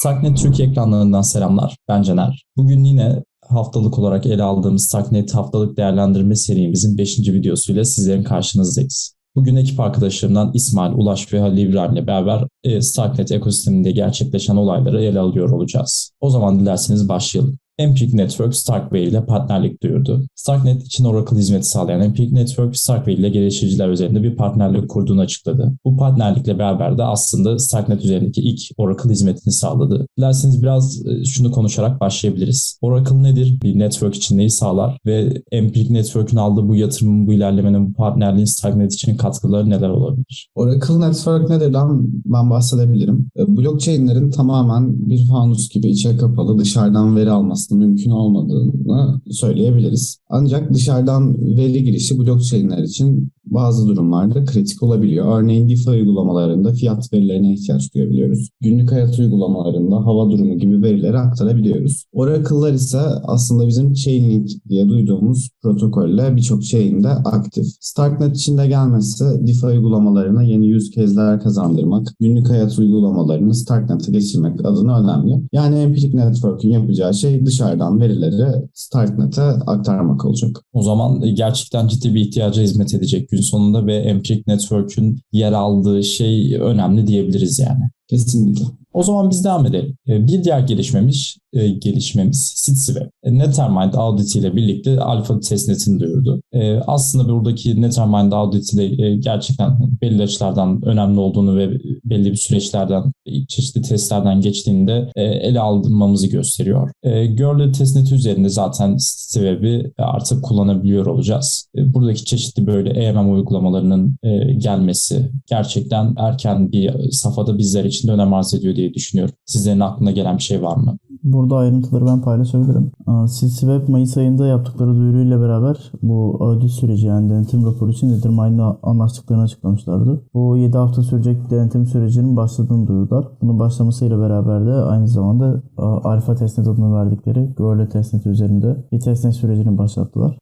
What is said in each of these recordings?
Starknet Türkiye ekranlarından selamlar. Ben Caner. Bugün yine haftalık olarak ele aldığımız Starknet haftalık değerlendirme serimizin 5. videosuyla sizlerin karşınızdayız. Bugün ekip arkadaşlarımdan İsmail, Ulaş ve Halil İbrahim ile beraber e, Starknet ekosisteminde gerçekleşen olayları ele alıyor olacağız. O zaman dilerseniz başlayalım. Empiric Network Starkware ile partnerlik duyurdu. Starknet için Oracle hizmeti sağlayan Empiric Network Starkware ile geliştiriciler üzerinde bir partnerlik kurduğunu açıkladı. Bu partnerlikle beraber de aslında Starknet üzerindeki ilk Oracle hizmetini sağladı. Dilerseniz biraz e, şunu konuşarak başlayabiliriz. Oracle nedir? Bir network için neyi sağlar? Ve Empiric Network'ün aldığı bu yatırımın, bu ilerlemenin, bu partnerliğin Starknet için katkıları neler olabilir? Oracle Network nedir lan ben bahsedebilirim. E, blockchain'lerin tamamen bir fanus gibi içe kapalı dışarıdan veri alması mümkün olmadığını söyleyebiliriz. Ancak dışarıdan veri girişi blockchain'ler için bazı durumlarda kritik olabiliyor. Örneğin DeFi uygulamalarında fiyat verilerine ihtiyaç duyabiliyoruz. Günlük hayat uygulamalarında hava durumu gibi verileri aktarabiliyoruz. Oracle'lar ise aslında bizim Chainlink diye duyduğumuz protokolle birçok chain'de aktif. Starknet içinde gelmesi DeFi uygulamalarına yeni use case'ler kazandırmak, günlük hayat uygulamalarını Starknet'e geçirmek adına önemli. Yani Empiric Network'ün yapacağı şey dışarıdan verileri Starknet'e aktarmak olacak. O zaman gerçekten ciddi bir ihtiyaca hizmet edecek gün sonunda ve Empiric Network'ün yer aldığı şey önemli diyebiliriz yani. Kesinlikle. O zaman biz devam edelim. Ee, bir diğer gelişmemiz, e, gelişmemiz SitSwap. E, Nethermind Audit ile birlikte alfa testnetini duyurdu. E, aslında buradaki Nethermind Audit ile gerçekten belli açılardan önemli olduğunu ve belli bir süreçlerden, çeşitli testlerden geçtiğinde ele almamızı gösteriyor. Görlü testneti üzerinde zaten SitSwap'i artık kullanabiliyor olacağız. Buradaki çeşitli böyle EMM uygulamalarının gelmesi gerçekten erken bir safhada bizler için de önem arz ediyor diye düşünüyorum. Sizlerin aklına gelen bir şey var mı? Burada ayrıntıları ben paylaşabilirim. Web Mayıs ayında yaptıkları duyuruyla beraber bu audit süreci yani denetim raporu için Nethermind'la anlaştıklarını açıklamışlardı. Bu 7 hafta sürecek denetim sürecinin başladığını duyurdular. Bunun başlamasıyla beraber de aynı zamanda alfa testnet adını verdikleri Görle testnet üzerinde bir testnet sürecini başlattılar.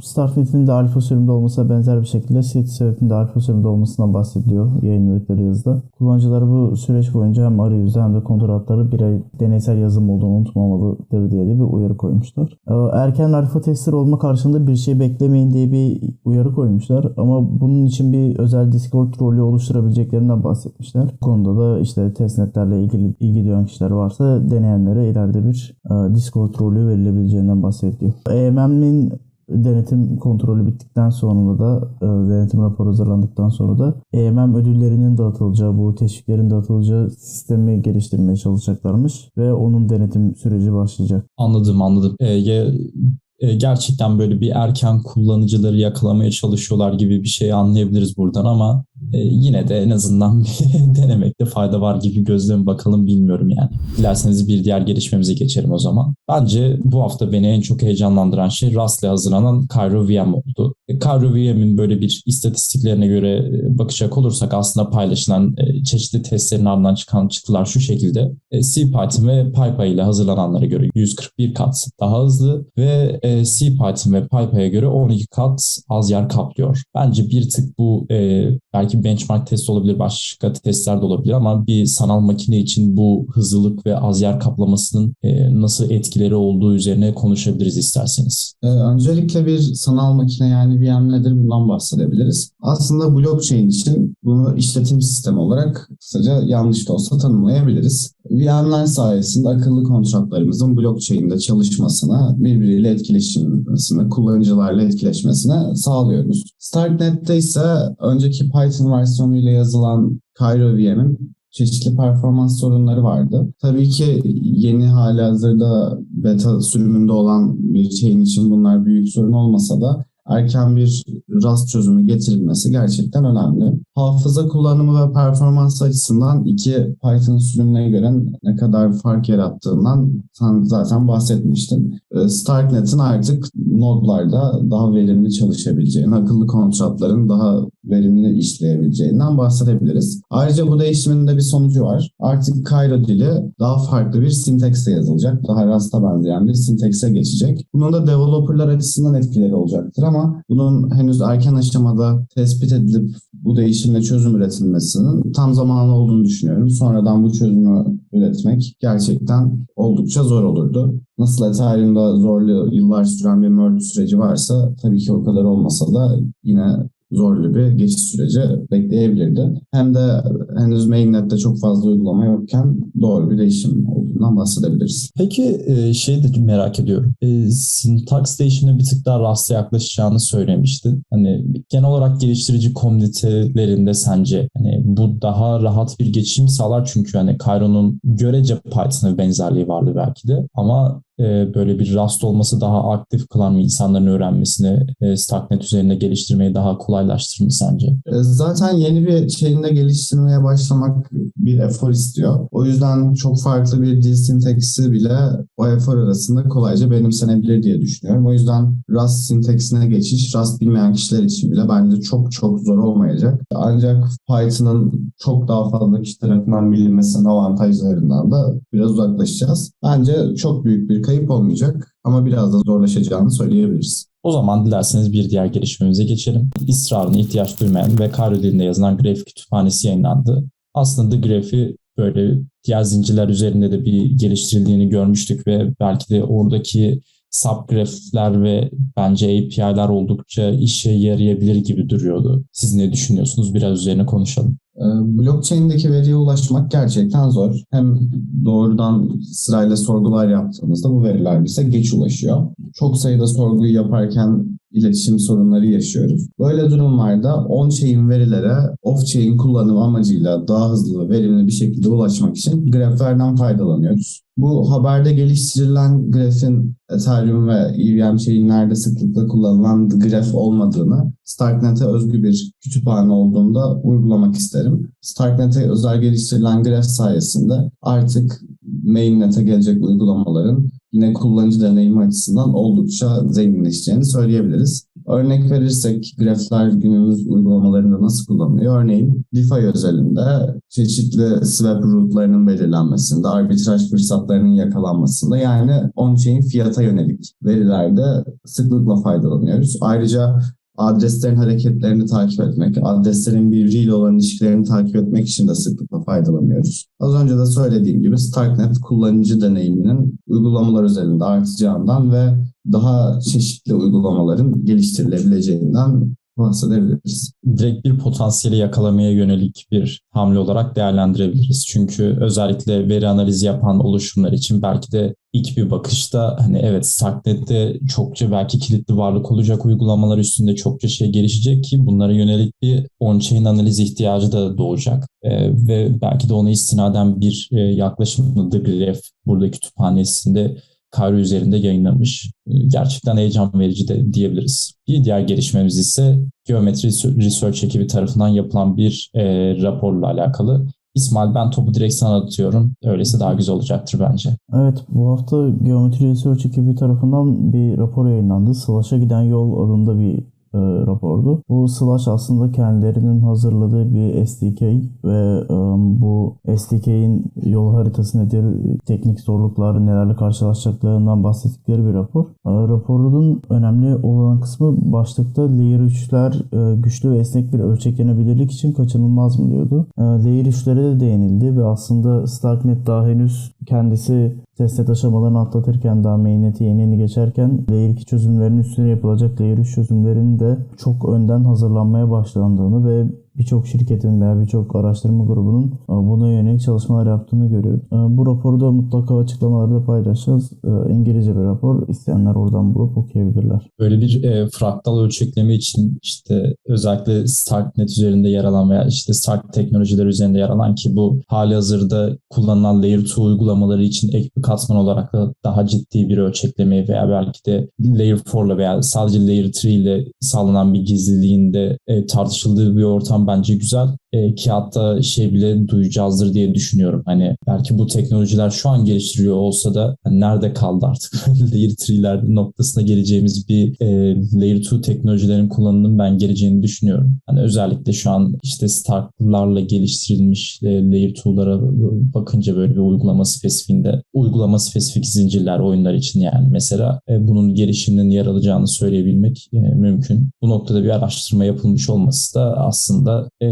Starknet'in de alfa sürümde olmasına benzer bir şekilde Web'in de alfa sürümde olmasından bahsediliyor yayınladıkları yazıda. Kullanıcılar bu süreç boyunca hem arayüzde hem de kontrol hatları birer deneysel yazım olduğunu unutmamalıdır diye de bir uyarı koymuşlar. Ee, erken alfa tester olma karşılığında bir şey beklemeyin diye bir uyarı koymuşlar. Ama bunun için bir özel Discord rolü oluşturabileceklerinden bahsetmişler. Bu konuda da işte testnetlerle ilgili ilgi duyan kişiler varsa deneyenlere ileride bir e, Discord rolü verilebileceğinden bahsediyor. EMM'in denetim kontrolü bittikten sonra da e, denetim raporu hazırlandıktan sonra da EMM ödüllerinin dağıtılacağı bu teşviklerin dağıtılacağı sistemi geliştirmeye çalışacaklarmış ve onun denetim süreci başlayacak. Anladım anladım. E, gerçekten böyle bir erken kullanıcıları yakalamaya çalışıyorlar gibi bir şey anlayabiliriz buradan ama e, yine de en azından denemekte fayda var gibi gözlem bakalım bilmiyorum yani. Dilerseniz bir diğer gelişmemize geçelim o zaman. Bence bu hafta beni en çok heyecanlandıran şey Rust'le hazırlanan Cairo VM oldu. E, Cairo VM'in böyle bir istatistiklerine göre e, bakacak olursak aslında paylaşılan e, çeşitli testlerin ardından çıkan çıktılar şu şekilde. E, CPython ve PyPy ile hazırlananlara göre 141 kat daha hızlı ve e, CPython ve PyPy'e göre 12 kat az yer kaplıyor. Bence bir tık bu e, belki benchmark test olabilir, başka testler de olabilir ama bir sanal makine için bu hızlılık ve az yer kaplamasının e, nasıl etkileri olduğu üzerine konuşabiliriz isterseniz. Ee, öncelikle bir sanal makine yani VM nedir bundan bahsedebiliriz. Aslında blockchain için bunu işletim sistemi olarak kısaca yanlış da olsa tanımlayabiliriz. VM'ler sayesinde akıllı kontratlarımızın blockchain'de çalışmasına, birbiriyle etkileşmesine, kullanıcılarla etkileşmesine sağlıyoruz. Starknet'te ise önceki Python versiyonuyla yazılan Cairo VM'in çeşitli performans sorunları vardı. Tabii ki yeni hali hazırda beta sürümünde olan bir şeyin için bunlar büyük sorun olmasa da erken bir rast çözümü getirilmesi gerçekten önemli. Hafıza kullanımı ve performans açısından iki Python sürümüne göre ne kadar fark yarattığından sen zaten bahsetmiştin. Ee, Starknet'in artık nodlarda daha verimli çalışabileceğini, akıllı kontratların daha verimli işleyebileceğinden bahsedebiliriz. Ayrıca bu değişimin de bir sonucu var. Artık Cairo dili daha farklı bir sintekse yazılacak. Daha Rust'a benzeyen bir sintekse geçecek. Bunun da developerlar açısından etkileri olacaktır ama bunun henüz erken aşamada tespit edilip bu değişimle çözüm üretilmesinin tam zamanı olduğunu düşünüyorum. Sonradan bu çözümü üretmek gerçekten oldukça zor olurdu. Nasıl Ethereum'da zorlu yıllar süren bir merge süreci varsa tabii ki o kadar olmasa da yine zorlu bir geçiş süreci bekleyebilirdi. Hem de henüz mainnet'te çok fazla uygulama yokken doğru bir değişim olduğundan bahsedebiliriz. Peki şey de merak ediyorum. E, sintaks değişimine bir tık daha Rust'a yaklaşacağını söylemiştin. Hani genel olarak geliştirici komünitelerinde sence hani bu daha rahat bir geçişim sağlar çünkü hani Cairo'nun görece Python'a benzerliği vardı belki de ama e, böyle bir Rust olması daha aktif kılar mı insanların öğrenmesini e, üzerinde geliştirmeyi daha kolaylaştırır mı sence? E, zaten yeni bir şeyinde geliştirmeye başlamak bir efor istiyor. O yüzden çok farklı bir dil sintaksi bile o efor arasında kolayca benimsenebilir diye düşünüyorum. O yüzden Rust sintaksine geçiş Rust bilmeyen kişiler için bile bence çok çok zor olmayacak. Ancak Python'ın çok daha fazla kişi tarafından bilinmesinin avantajlarından da biraz uzaklaşacağız. Bence çok büyük bir kayıp olmayacak ama biraz da zorlaşacağını söyleyebiliriz. O zaman dilerseniz bir diğer gelişmemize geçelim. İsrarına ihtiyaç duymayan ve Cairo dilinde yazılan grafik kütüphanesi yayınlandı. Aslında grafi böyle diğer zincirler üzerinde de bir geliştirildiğini görmüştük ve belki de oradaki subgraphler ve bence API'ler oldukça işe yarayabilir gibi duruyordu. Siz ne düşünüyorsunuz? Biraz üzerine konuşalım. Blockchain'deki veriye ulaşmak gerçekten zor. Hem doğrudan sırayla sorgular yaptığımızda bu veriler bize geç ulaşıyor. Çok sayıda sorguyu yaparken iletişim sorunları yaşıyoruz. Böyle durumlarda on-chain verilere off-chain kullanım amacıyla daha hızlı ve verimli bir şekilde ulaşmak için graflerden faydalanıyoruz. Bu haberde geliştirilen grafin Ethereum ve EVM chainlerde sıklıkla kullanılan graf olmadığını, Starknet'e özgü bir kütüphane olduğunda uygulamak isterim. Starknet'e özel geliştirilen graf sayesinde artık mainnet'e gelecek uygulamaların yine kullanıcı deneyimi açısından oldukça zenginleşeceğini söyleyebiliriz. Örnek verirsek grafler günümüz uygulamalarında nasıl kullanılıyor? Örneğin DeFi özelinde çeşitli swap rootlarının belirlenmesinde, arbitraj fırsatlarının yakalanmasında yani on-chain fiyata yönelik verilerde sıklıkla faydalanıyoruz. Ayrıca adreslerin hareketlerini takip etmek, adreslerin birbiriyle olan ilişkilerini takip etmek için de sıklıkla faydalanıyoruz. Az önce de söylediğim gibi Starknet kullanıcı deneyiminin uygulamalar üzerinde artacağından ve daha çeşitli uygulamaların geliştirilebileceğinden bahsedebiliriz. Direkt bir potansiyeli yakalamaya yönelik bir hamle olarak değerlendirebiliriz. Çünkü özellikle veri analizi yapan oluşumlar için belki de ilk bir bakışta hani evet Starknet'te çokça belki kilitli varlık olacak uygulamalar üstünde çokça şey gelişecek ki bunlara yönelik bir on-chain analiz ihtiyacı da doğacak. Ee, ve belki de ona istinaden bir e, yaklaşımla The Graph burada kütüphanesinde Cairo üzerinde yayınlamış. Gerçekten heyecan verici de diyebiliriz. Bir diğer gelişmemiz ise Geometry Research ekibi tarafından yapılan bir e, raporla alakalı. İsmail ben topu direkt sana atıyorum. Öyleyse daha güzel olacaktır bence. Evet bu hafta Geometry Research ekibi tarafından bir rapor yayınlandı. Slash'a giden yol adında bir e, rapordu. Bu Slash aslında kendilerinin hazırladığı bir SDK ve e, bu SDK'in yol haritası nedir, teknik zorluklar nelerle karşılaşacaklarından bahsettikleri bir rapor. E, raporun önemli olan kısmı başlıkta Layer 3'ler e, güçlü ve esnek bir ölçeklenebilirlik için kaçınılmaz mı diyordu. E, Layer 3'lere de değinildi ve aslında Starknet daha henüz kendisi testnet aşamalarını atlatırken daha mainnet'i yeni yeni geçerken Layer 2 çözümlerinin üstüne yapılacak Layer 3 çözümlerinin de çok önden hazırlanmaya başlandığını ve birçok şirketin veya birçok araştırma grubunun e, buna yönelik çalışmalar yaptığını görüyoruz. E, bu raporu da mutlaka açıklamaları da paylaşacağız. E, İngilizce bir rapor. İsteyenler oradan bulup okuyabilirler. Böyle bir e, fraktal ölçekleme için işte özellikle Starknet üzerinde yer alan veya işte Stark teknolojiler üzerinde yer alan ki bu hali hazırda kullanılan Layer 2 uygulamaları için ek bir katman olarak da daha ciddi bir ölçeklemeyi veya belki de Layer 4 ile veya sadece Layer 3 ile sağlanan bir gizliliğinde e, tartışıldığı bir ortam bence güzel e, ki hatta şey bile duyacağızdır diye düşünüyorum. Hani belki bu teknolojiler şu an geliştiriyor olsa da hani nerede kaldı artık layer 3'ler noktasına geleceğimiz bir e, layer 2 teknolojilerin kullanımının ben geleceğini düşünüyorum. Hani özellikle şu an işte startuplarla geliştirilmiş e, layer 2'lara bakınca böyle bir uygulama spesifiğinde uygulama spesifik zincirler oyunlar için yani mesela e, bunun gelişiminin yer alacağını söyleyebilmek e, mümkün. Bu noktada bir araştırma yapılmış olması da aslında e,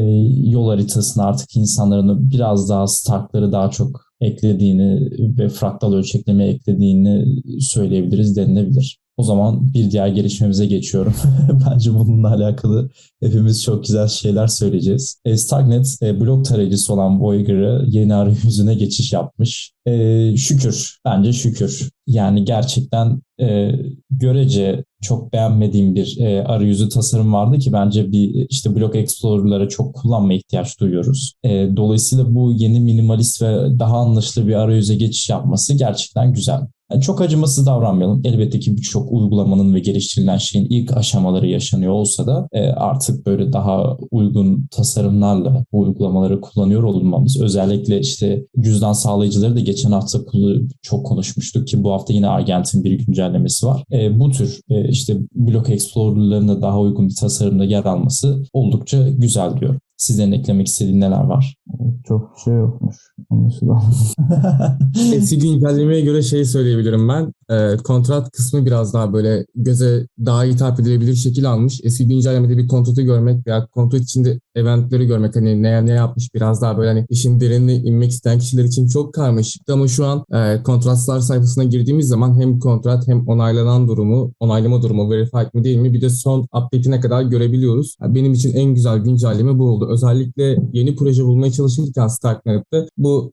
yol haritasına artık insanların biraz daha startları daha çok eklediğini ve fraktal ölçekleme eklediğini söyleyebiliriz denilebilir. O zaman bir diğer gelişmemize geçiyorum. Bence bununla alakalı hepimiz çok güzel şeyler söyleyeceğiz. E, Starknet e, blok tarayıcısı olan Voyager'ı yeni arayüzüne geçiş yapmış. E, şükür, bence şükür. Yani gerçekten e, görece çok beğenmediğim bir e, arayüzü tasarım vardı ki bence bir işte Block Explorer'lara çok kullanma ihtiyaç duyuyoruz. E, dolayısıyla bu yeni minimalist ve daha anlaşılır bir arayüze geçiş yapması gerçekten güzel. Yani çok acımasız davranmayalım. Elbette ki birçok uygulamanın ve geliştirilen şeyin ilk aşamaları yaşanıyor olsa da e, artık böyle daha uygun tasarımlarla bu uygulamaları kullanıyor olmamız. Özellikle işte cüzdan sağlayıcıları da geçen hafta çok konuşmuştuk ki bu hafta yine Argent'in bir güncellemesi var. E, bu tür e, işte Block Explorer'ların da daha uygun bir tasarımda yer alması oldukça güzel diyor. Sizlerin eklemek istediğin neler var? Çok şey yokmuş anlaşılan. Eski güncellemeye göre şey söyleyebilirim ben. E, kontrat kısmı biraz daha böyle göze daha hitap edilebilir şekil almış. Eski güncellemede bir kontratı görmek veya kontrat içinde eventleri görmek hani ne ne yapmış biraz daha böyle hani işin derinine inmek isteyen kişiler için çok karmaşıktı ama şu an e, kontratlar sayfasına girdiğimiz zaman hem kontrat hem onaylanan durumu, onaylama durumu verified mi değil mi bir de son update'ine kadar görebiliyoruz. Yani benim için en güzel güncelleme bu oldu. Özellikle yeni proje bulmaya çalışırken Starknet'te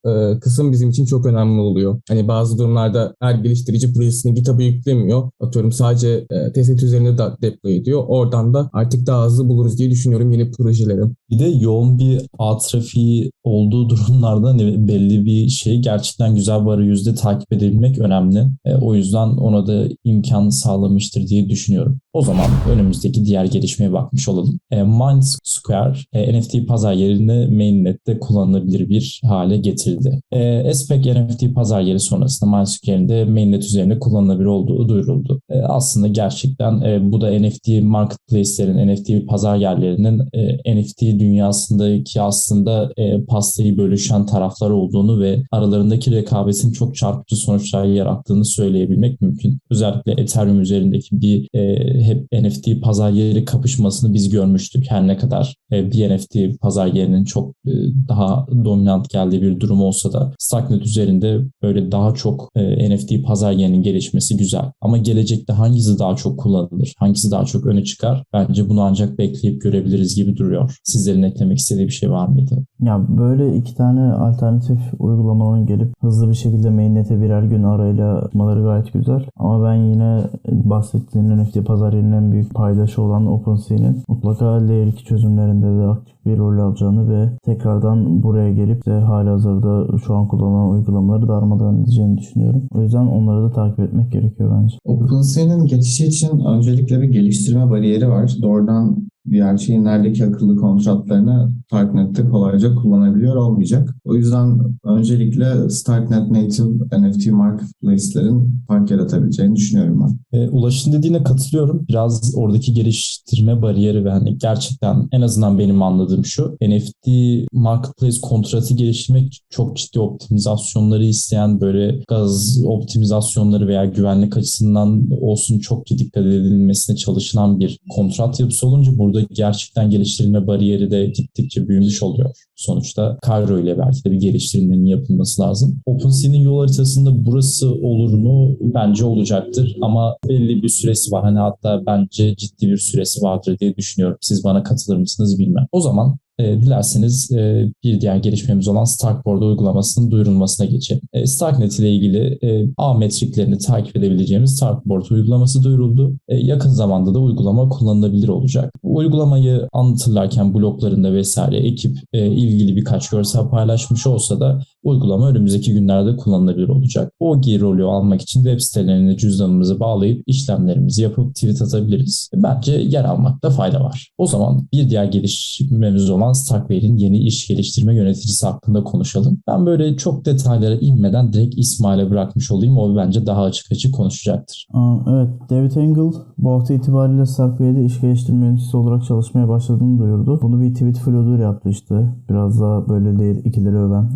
e, kısım bizim için çok önemli oluyor. Hani bazı durumlarda her geliştirici projesini GitHub'a yüklemiyor. Atıyorum sadece e, testnet üzerinde de deploy ediyor. Oradan da artık daha hızlı buluruz diye düşünüyorum yeni projeleri. Bir de yoğun bir ağ trafiği olduğu durumlarda belli bir şeyi gerçekten güzel bir arayüzde takip edebilmek önemli. E, o yüzden ona da imkan sağlamıştır diye düşünüyorum. O zaman önümüzdeki diğer gelişmeye bakmış olalım. E, Mind Square e, NFT pazar yerini mainnet'te kullanılabilir bir hale getirdi. E, Espec NFT pazar yeri sonrasında Square'in de mainnet üzerinde kullanılabilir olduğu duyuruldu. E, aslında gerçekten e, bu da NFT marketplace'lerin, NFT pazar yerlerinin e, NFT dünyasındaki aslında e, pastayı bölüşen taraflar olduğunu ve aralarındaki rekabetin çok çarpıcı sonuçlar yarattığını söyleyebilmek mümkün. Özellikle Ethereum üzerindeki bir e, hep NFT pazar yeri kapışmasını biz görmüştük. Her ne kadar e, bir NFT pazar yerinin çok e, daha dominant geldiği bir durum olsa da Starknet üzerinde böyle daha çok e, NFT pazar yerinin gelişmesi güzel. Ama gelecekte hangisi daha çok kullanılır? Hangisi daha çok öne çıkar? Bence bunu ancak bekleyip görebiliriz gibi duruyor. Sizlerin eklemek istediği bir şey var mıydı? Ya böyle iki tane alternatif uygulamanın gelip hızlı bir şekilde mainnet'e birer gün arayla atmaları gayet güzel. Ama ben yine bahsettiğin NFT pazar yerinin büyük paydaşı olan OpenSea'nin mutlaka Layer 2 çözümlerinde de aktif bir rol alacağını ve tekrardan buraya gelip de hali hazırda şu an kullanılan uygulamaları darmadan edeceğini düşünüyorum. O yüzden onları da takip etmek gerekiyor bence. OpenSea'nin geçişi için öncelikle bir geliştirme bariyeri var. Doğrudan diğer chainlerdeki akıllı kontratlarını Starknet'te kolayca kullanabiliyor olmayacak. O yüzden öncelikle Starknet Native NFT marketplace'lerin fark yaratabileceğini düşünüyorum ben. E, Ulaş'ın dediğine katılıyorum. Biraz oradaki geliştirme bariyeri ve hani gerçekten en azından benim anladığım şu. NFT marketplace kontratı geliştirmek çok ciddi optimizasyonları isteyen böyle gaz optimizasyonları veya güvenlik açısından olsun çok dikkat edilmesine çalışılan bir kontrat yapısı olunca burada gerçekten geliştirilme bariyeri de gittikçe büyümüş oluyor. Sonuçta Cairo ile belki de bir geliştirmenin yapılması lazım. OpenSea'nin yol haritasında burası olur mu? Bence olacaktır ama belli bir süresi var. Hani hatta bence ciddi bir süresi vardır diye düşünüyorum. Siz bana katılır mısınız bilmem. O zaman e, dilerseniz e, bir diğer gelişmemiz olan Starkboard uygulamasının duyurulmasına geçelim. E, Starknet ile ilgili e, ağ metriklerini takip edebileceğimiz Starkboard uygulaması duyuruldu. E, yakın zamanda da uygulama kullanılabilir olacak. Uygulamayı anlatırlarken bloklarında vesaire ekip e, ilgili birkaç görsel paylaşmış olsa da Uygulama önümüzdeki günlerde kullanılabilir olacak. O rolü almak için web sitelerine cüzdanımızı bağlayıp işlemlerimizi yapıp tweet atabiliriz. Bence yer almakta fayda var. O zaman bir diğer gelişmemiz olan Starkware'in yeni iş geliştirme yöneticisi hakkında konuşalım. Ben böyle çok detaylara inmeden direkt İsmail'e bırakmış olayım. O bence daha açık açık konuşacaktır. Evet, David Engel bu hafta itibariyle Starkware'de iş geliştirme yöneticisi olarak çalışmaya başladığını duyurdu. Bunu bir tweet flood'uyla yaptı işte. Biraz daha böyle layer 2'leri öven,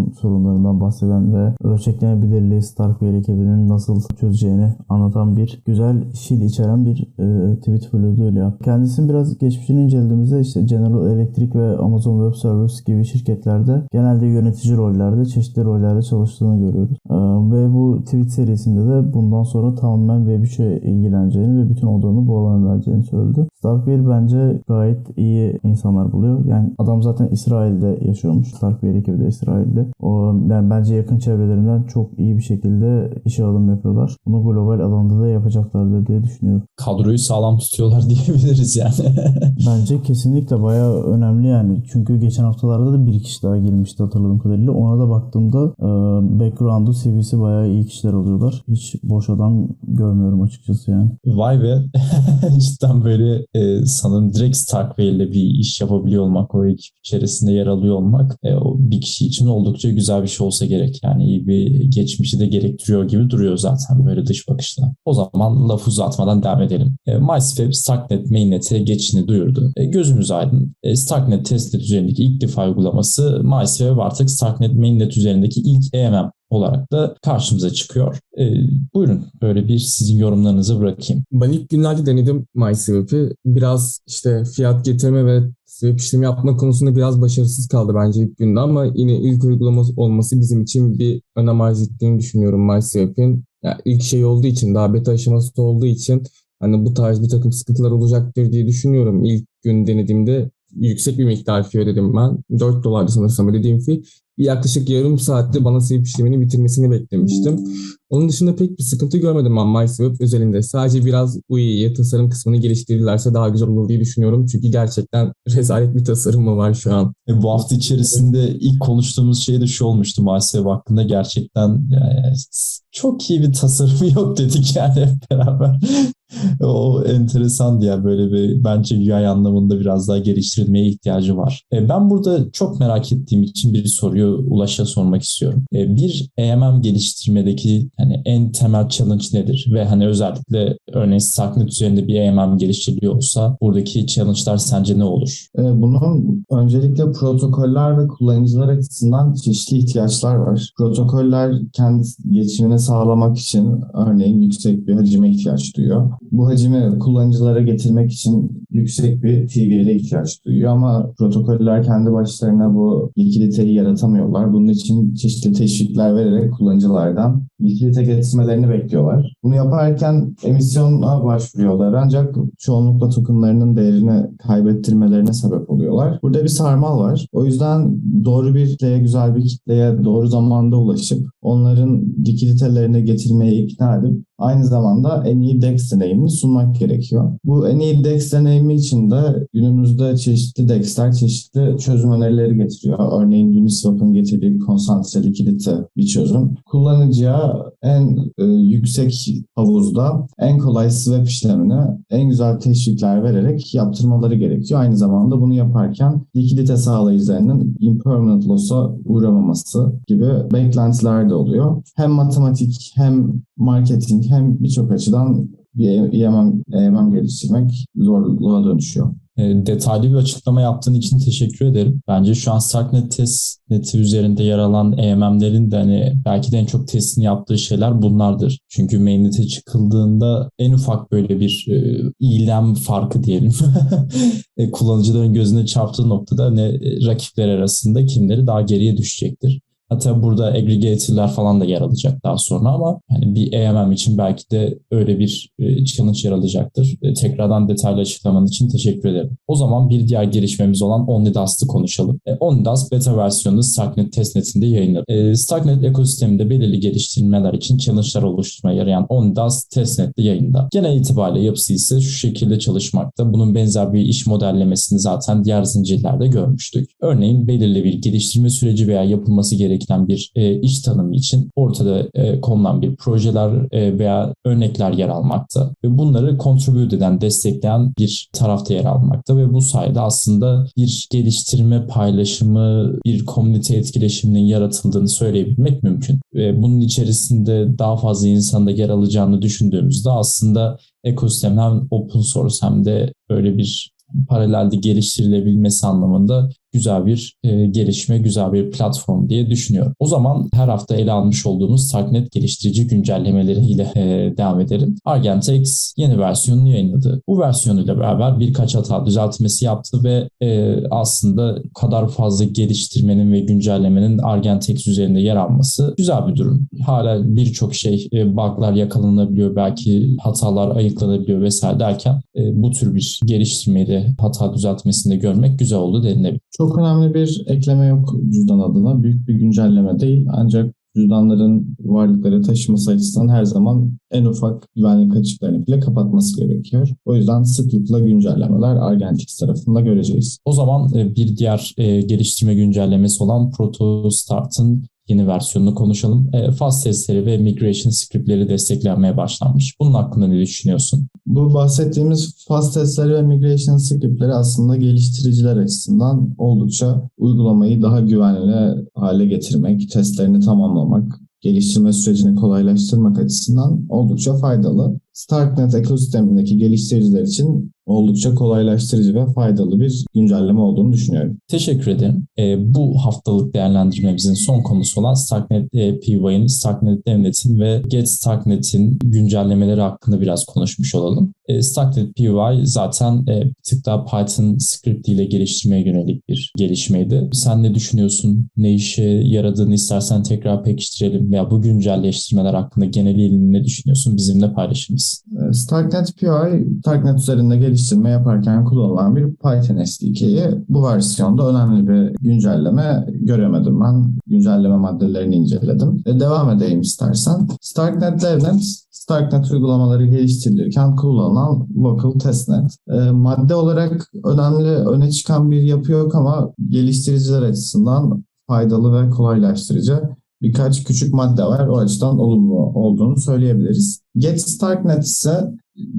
Ethereum sorunlarından bahseden ve ölçeklenebilirliği Starkware ekibinin nasıl çözeceğini anlatan bir güzel şiir içeren bir e, tweet flood'uyla yaptı. Kendisinin biraz geçmişini incelediğimizde işte General Electric ve Amazon Web Service gibi şirketlerde genelde yönetici rollerde, çeşitli rollerde çalıştığını görüyoruz. Ee, ve bu tweet serisinde de bundan sonra tamamen Web3'e ilgileneceğini ve bütün odağını bu alana vereceğini söyledi. Starkware bence gayet iyi insanlar buluyor. Yani adam zaten İsrail'de yaşıyormuş. Starkware ekibi de İsrail'de. O, yani bence yakın çevrelerinden çok iyi bir şekilde işe alım yapıyorlar. Bunu global alanda da yapacaklardır diye düşünüyorum. Kadroyu sağlam tutuyorlar diyebiliriz yani. Bence kesinlikle bayağı önemli yani. Çünkü geçen haftalarda da bir kişi daha girmişti hatırladığım kadarıyla. Ona da baktığımda e, background'u, CV'si bayağı iyi kişiler oluyorlar. Hiç boş adam görmüyorum açıkçası yani. Vay be. Cidden böyle e, sanırım direkt Starkway ile bir iş yapabiliyor olmak, o ekip içerisinde yer alıyor olmak e, o bir kişi için oldukça güzel bir şey olsa gerek. Yani iyi bir geçmişi de gerektiriyor gibi duruyor zaten böyle dış bakışla. O zaman lafı uzatmadan devam edelim. E, MySwap Starknet Mainnet'e geçişini duyurdu. E, gözümüz aydın. E, Starknet testnet üzerindeki ilk defa uygulaması MySwap artık Starknet Mainnet üzerindeki ilk EMM olarak da karşımıza çıkıyor. E, buyurun böyle bir sizin yorumlarınızı bırakayım. Ben ilk günlerde denedim MySwap'i. Biraz işte fiyat getirme ve swap işlemi yapma konusunda biraz başarısız kaldı bence ilk günde ama yine ilk uygulama olması bizim için bir önem arz ettiğini düşünüyorum MySwap'in. Yani ilk şey olduğu için, daha beta aşaması olduğu için hani bu tarz bir takım sıkıntılar olacaktır diye düşünüyorum. İlk gün denediğimde yüksek bir miktar fee ödedim ben. 4 dolardı sanırsam ödediğim fee. Yaklaşık yarım saatte bana swap işlemini bitirmesini beklemiştim. Onun dışında pek bir sıkıntı görmedim ben MySwap özelinde. Sadece biraz UI'ye tasarım kısmını geliştirirlerse daha güzel olur diye düşünüyorum. Çünkü gerçekten rezalet bir tasarımı var şu an. E, bu hafta içerisinde ilk konuştuğumuz şey de şu olmuştu maalesef hakkında gerçekten çok iyi bir tasarımı yok dedik yani hep beraber. o enteresan diye böyle bir bence UI anlamında biraz daha geliştirilmeye ihtiyacı var. E, ben burada çok merak ettiğim için bir soruyu Ulaş'a sormak istiyorum. E, bir EMM geliştirmedeki hani en temel challenge nedir? Ve hani özellikle örneğin Starknet üzerinde bir EMM geliştiriliyor olsa buradaki challenge'lar sence ne olur? Ee, Bunun öncelikle protokoller ve kullanıcılar açısından çeşitli ihtiyaçlar var. Protokoller kendi geçimini sağlamak için örneğin yüksek bir hacime ihtiyaç duyuyor. Bu hacimi kullanıcılara getirmek için yüksek bir TVL'e ihtiyaç duyuyor ama protokoller kendi başlarına bu likiditeyi yaratamıyorlar. Bunun için çeşitli teşvikler vererek kullanıcılardan likidite getirmelerini bekliyorlar. Bunu yaparken emisyona başvuruyorlar ancak çoğunlukla tokenlarının değerini kaybettirmelerine sebep oluyorlar. Burada bir sarmal var. O yüzden doğru bir kitleye, güzel bir kitleye doğru zamanda ulaşıp onların likiditelerini getirmeye ikna edip aynı zamanda en iyi DEX deneyimini sunmak gerekiyor. Bu en iyi DEX deneyimi için de günümüzde çeşitli DEX'ler çeşitli çözüm önerileri getiriyor. Örneğin Uniswap'ın getirdiği konsantre likidite bir çözüm. Kullanıcıya en e, yüksek havuzda en kolay swap işlemini en güzel teşvikler vererek yaptırmaları gerekiyor. Aynı zamanda bunu yaparken likidite sağlayıcılarının impermanent loss'a uğramaması gibi beklentiler de oluyor. Hem matematik hem marketing hem birçok açıdan bir EMM, EMM geliştirmek zorluğa dönüşüyor. E, detaylı bir açıklama yaptığın için teşekkür ederim. Bence şu an Starknet testneti üzerinde yer alan EMM'lerin de hani belki de en çok testini yaptığı şeyler bunlardır. Çünkü mainnet'e çıkıldığında en ufak böyle bir e, farkı diyelim. e, kullanıcıların gözüne çarptığı noktada ne e, rakipler arasında kimleri daha geriye düşecektir. Hatta burada aggregator'lar falan da yer alacak daha sonra ama hani bir EMM için belki de öyle bir e, challenge yer alacaktır. E, tekrardan detaylı açıklaman için teşekkür ederim. O zaman bir diğer gelişmemiz olan OmniDust'ı konuşalım. E, OmniDust beta versiyonunu Starknet testnetinde yayınladı. Starknet ekosisteminde belirli geliştirmeler için challenge'lar oluşturmaya yarayan OmniDust testnet'te yayında. Genel itibariyle yapısı ise şu şekilde çalışmakta. Bunun benzer bir iş modellemesini zaten diğer zincirlerde görmüştük. Örneğin belirli bir geliştirme süreci veya yapılması gereken gerekilen bir e, iş tanımı için ortada e, konulan bir projeler e, veya örnekler yer almakta ve bunları contribute eden, destekleyen bir tarafta yer almakta ve bu sayede aslında bir geliştirme paylaşımı, bir komünite etkileşiminin yaratıldığını söyleyebilmek mümkün. Ve bunun içerisinde daha fazla insanın da yer alacağını düşündüğümüzde aslında ekosistem hem open source hem de böyle bir paralelde geliştirilebilmesi anlamında güzel bir e, gelişme, güzel bir platform diye düşünüyorum. O zaman her hafta ele almış olduğumuz Starknet geliştirici güncellemeleriyle e, devam edelim. Argentex yeni versiyonunu yayınladı. Bu versiyonuyla beraber birkaç hata düzeltmesi yaptı ve e, aslında kadar fazla geliştirmenin ve güncellemenin Argentex üzerinde yer alması güzel bir durum. Hala birçok şey, e, bug'lar yakalanabiliyor, belki hatalar ayıklanabiliyor vesaire derken e, bu tür bir geliştirmeyi de hata düzeltmesinde görmek güzel oldu denilebilir. Çok önemli bir ekleme yok cüzdan adına. Büyük bir güncelleme değil. Ancak cüzdanların varlıkları taşıması açısından her zaman en ufak güvenlik açıklarını bile kapatması gerekiyor. O yüzden sıklıkla güncellemeler Argentix tarafında göreceğiz. O zaman e, bir diğer e, geliştirme güncellemesi olan ProtoStart'ın yeni versiyonunu konuşalım. E, fast testleri ve migration scriptleri desteklenmeye başlanmış. Bunun hakkında ne düşünüyorsun? Bu bahsettiğimiz fast testleri ve migration scriptleri aslında geliştiriciler açısından oldukça uygulamayı daha güvenli hale getirmek, testlerini tamamlamak, geliştirme sürecini kolaylaştırmak açısından oldukça faydalı. Starknet ekosistemindeki geliştiriciler için oldukça kolaylaştırıcı ve faydalı bir güncelleme olduğunu düşünüyorum. Teşekkür ederim. E, bu haftalık değerlendirmemizin son konusu olan Starknet e, PY'nin, Starknet Devnet'in ve Get Starknet'in güncellemeleri hakkında biraz konuşmuş olalım. E, Starknet PY zaten e, bir tık daha Python script ile geliştirmeye yönelik bir gelişmeydi. Sen ne düşünüyorsun? Ne işe yaradığını istersen tekrar pekiştirelim veya bu güncelleştirmeler hakkında geneliyle ne düşünüyorsun? Bizimle paylaşır mısın? Starknet PY, Starknet üzerinde geliştirme yaparken kullanılan bir Python SDK'yi bu versiyonda önemli bir güncelleme göremedim ben. Güncelleme maddelerini inceledim. E, devam edeyim istersen. Starknet Devnet, Starknet uygulamaları geliştirilirken kullanılan Local Testnet. E, madde olarak önemli, öne çıkan bir yapı yok ama geliştiriciler açısından faydalı ve kolaylaştırıcı birkaç küçük madde var. O açıdan olumlu olduğunu söyleyebiliriz. Get Starknet ise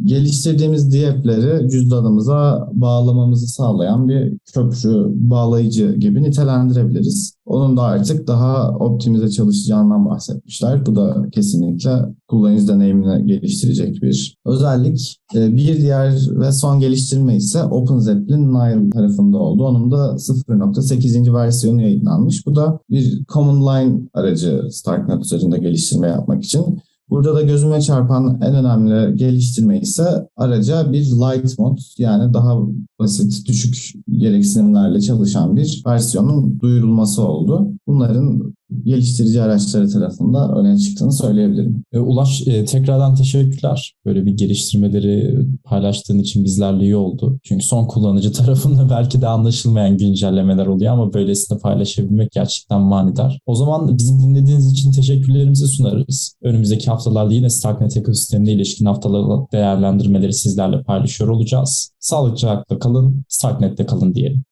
geliştirdiğimiz diyepleri cüzdanımıza bağlamamızı sağlayan bir köprü, bağlayıcı gibi nitelendirebiliriz. Onun da artık daha optimize çalışacağından bahsetmişler. Bu da kesinlikle kullanıcı deneyimini geliştirecek bir özellik. Ee, bir diğer ve son geliştirme ise OpenZeppelin Nile tarafında oldu. Onun da 0.8. versiyonu yayınlanmış. Bu da bir command line aracı Starknet üzerinde geliştirme yapmak için. Burada da gözüme çarpan en önemli geliştirme ise araca bir light mod yani daha basit, düşük gereksinimlerle çalışan bir versiyonun duyurulması oldu. Bunların geliştirici araçları tarafında öne çıktığını söyleyebilirim. E, Ulaş e, tekrardan teşekkürler. Böyle bir geliştirmeleri paylaştığın için bizlerle iyi oldu. Çünkü son kullanıcı tarafında belki de anlaşılmayan güncellemeler oluyor ama böylesine paylaşabilmek gerçekten manidar. O zaman bizi dinlediğiniz için teşekkürlerimizi sunarız. Önümüzdeki haftalarda yine Starknet ekosistemine ilişkin haftalık değerlendirmeleri sizlerle paylaşıyor olacağız. Sağlıcakla kalın, Starknet'te kalın diyelim.